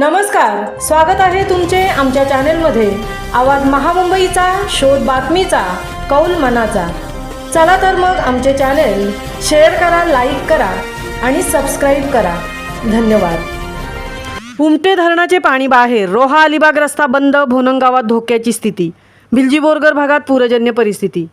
नमस्कार स्वागत आहे तुमचे आमच्या चॅनेलमध्ये. आवाज महामुंबईचा शोध बातमीचा कौल मनाचा. चला तर मग आमचे चॅनेल शेअर करा लाईक करा आणि सबस्क्राईब करा. धन्यवाद. उमटे धरणाचे पाणी बाहेर रोहा अलिबाग रस्ता बंद भोनंग गावात धोक्याची स्थिती. भिलजी बोरगर भागात पूरजन्य परिस्थिती.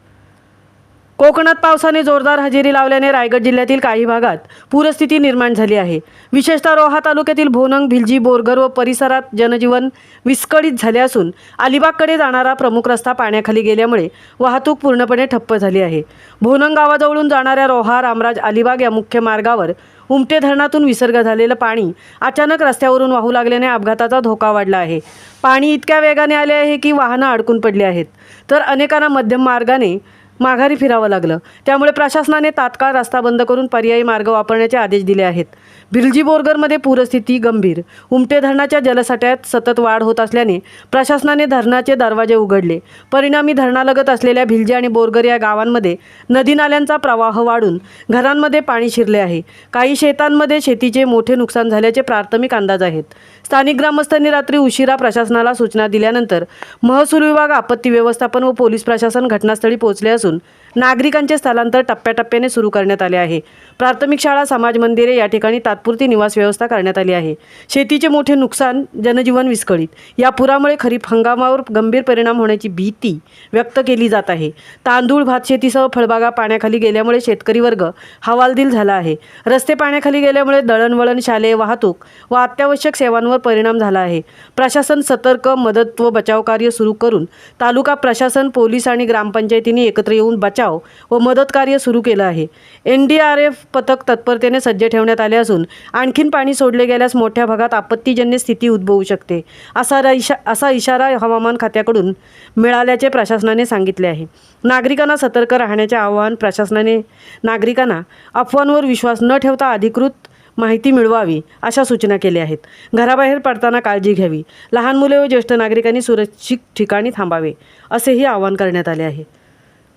कोकणात पावसाने जोरदार हजेरी लावल्याने रायगड जिल्ह्यातील काही भागात पूरस्थिती निर्माण झाली आहे. विशेषतः रोहा तालुक्यातील भोनंग भिलजी बोरगर व परिसरात जनजीवन विस्कळीत झाले असून अलिबागकडे जाणारा प्रमुख रस्ता पाण्याखाली गेल्यामुळे वाहतूक पूर्णपणे ठप्प झाली आहे. भोनंग गावाजवळून जाणाऱ्या रोहा रामराज अलिबाग या मुख्य मार्गावर उमटे धरणातून विसर्ग झालेलं पाणी अचानक रस्त्यावरून वाहू लागल्याने अपघाताचा धोका वाढला आहे. पाणी इतक्या वेगाने आले आहे की वाहनं अडकून पडली आहेत. तर अनेकांना मध्यम मार्गाने माघारी फिरावं लागलं. त्यामुळे प्रशासनाने तात्काळ रस्ता बंद करून पर्यायी मार्ग वापरण्याचे आदेश दिले आहेत. भिलजी बोरगरमध्ये पूरस्थिती गंभीर. उमटे धरणाच्या जलसाठ्यात सतत वाढ होत असल्याने प्रशासनाने धरणाचे दरवाजे उघडले. परिणामी धरणालगत असलेल्या भिलजी आणि बोरगर या गावांमध्ये नदी नाल्यांचा प्रवाह वाढून घरांमध्ये पाणी शिरले आहे. काही शेतांमध्ये शेतीचे मोठे नुकसान झाल्याचे प्राथमिक अंदाज आहेत. स्थानिक ग्रामस्थांनी रात्री उशिरा प्रशासनाला सूचना दिल्यानंतर महसूल विभाग आपत्ती व्यवस्थापन व पोलीस प्रशासन घटनास्थळी पोहोचले असून नागरिकांचे स्थलांतर टप्प्याटप्प्याने सुरू करण्यात आले आहे. प्राथमिक शाळा समाज मंदिरे या ठिकाणी तात्पुरती निवास व्यवस्था करण्यात आली आहे. शेतीचे मोठे नुकसान जनजीवन विस्कळीत. या पुरामुळे खरीप हंगामावर गंभीर परिणाम होण्याची भीती व्यक्त केली जात आहे. तांदूळ भात शेतीसह फळबागा पाण्याखाली गेल्यामुळे शेतकरी वर्ग हवालदिल झाला आहे. रस्ते पाण्याखाली गेल्यामुळे दळणवळण शालेय वाहतूक व अत्यावश्यक सेवांवर परिणाम झाला आहे. प्रशासन सतर्क मदत व बचाव कार्य सुरू करून तालुका प्रशासन पोलीस आणि ग्रामपंचायतींनी एकत्र येऊन बचाव व मदत कार्य सुरू केलं आहे. एन डी आर एफ पथक तत्परतेने सज्ज ठेवण्यात आले असून आणखीन पाणी सोडले गेल्यास मोठ्या भागात आपत्तीजन्य स्थिती उद्भवू शकते असा इशा असा इशारा हवामान खात्याकडून मिळाल्याचे प्रशासनाने सांगितले आहे. नागरिकांना सतर्क राहण्याचे आवाहन प्रशासनाने नागरिकांना अफवांवर विश्वास न ठेवता अधिकृत माहिती मिळवावी अशा सूचना केल्या आहेत. घराबाहेर पडताना काळजी घ्यावी. लहान मुले व ज्येष्ठ नागरिकांनी सुरक्षित ठिकाणी थांबावे असेही आवाहन करण्यात आले आहे.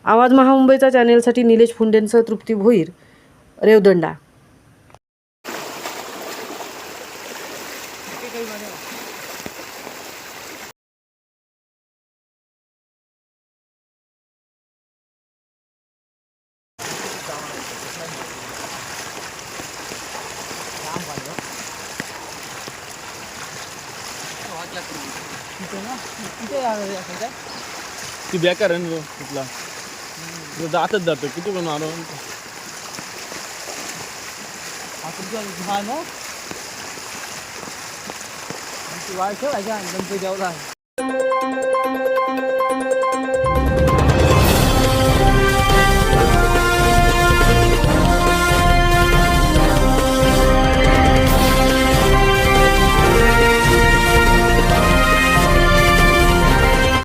आवाज महामुंबईचा चॅनेलसाठी निलेश फुंडेंसह तृप्ती भोईर रेवदंडा. ती बेकार आहे ना तो तिथला तो जातच जातो किती पण मारो वाळ ठेवायच्या गणपती देवला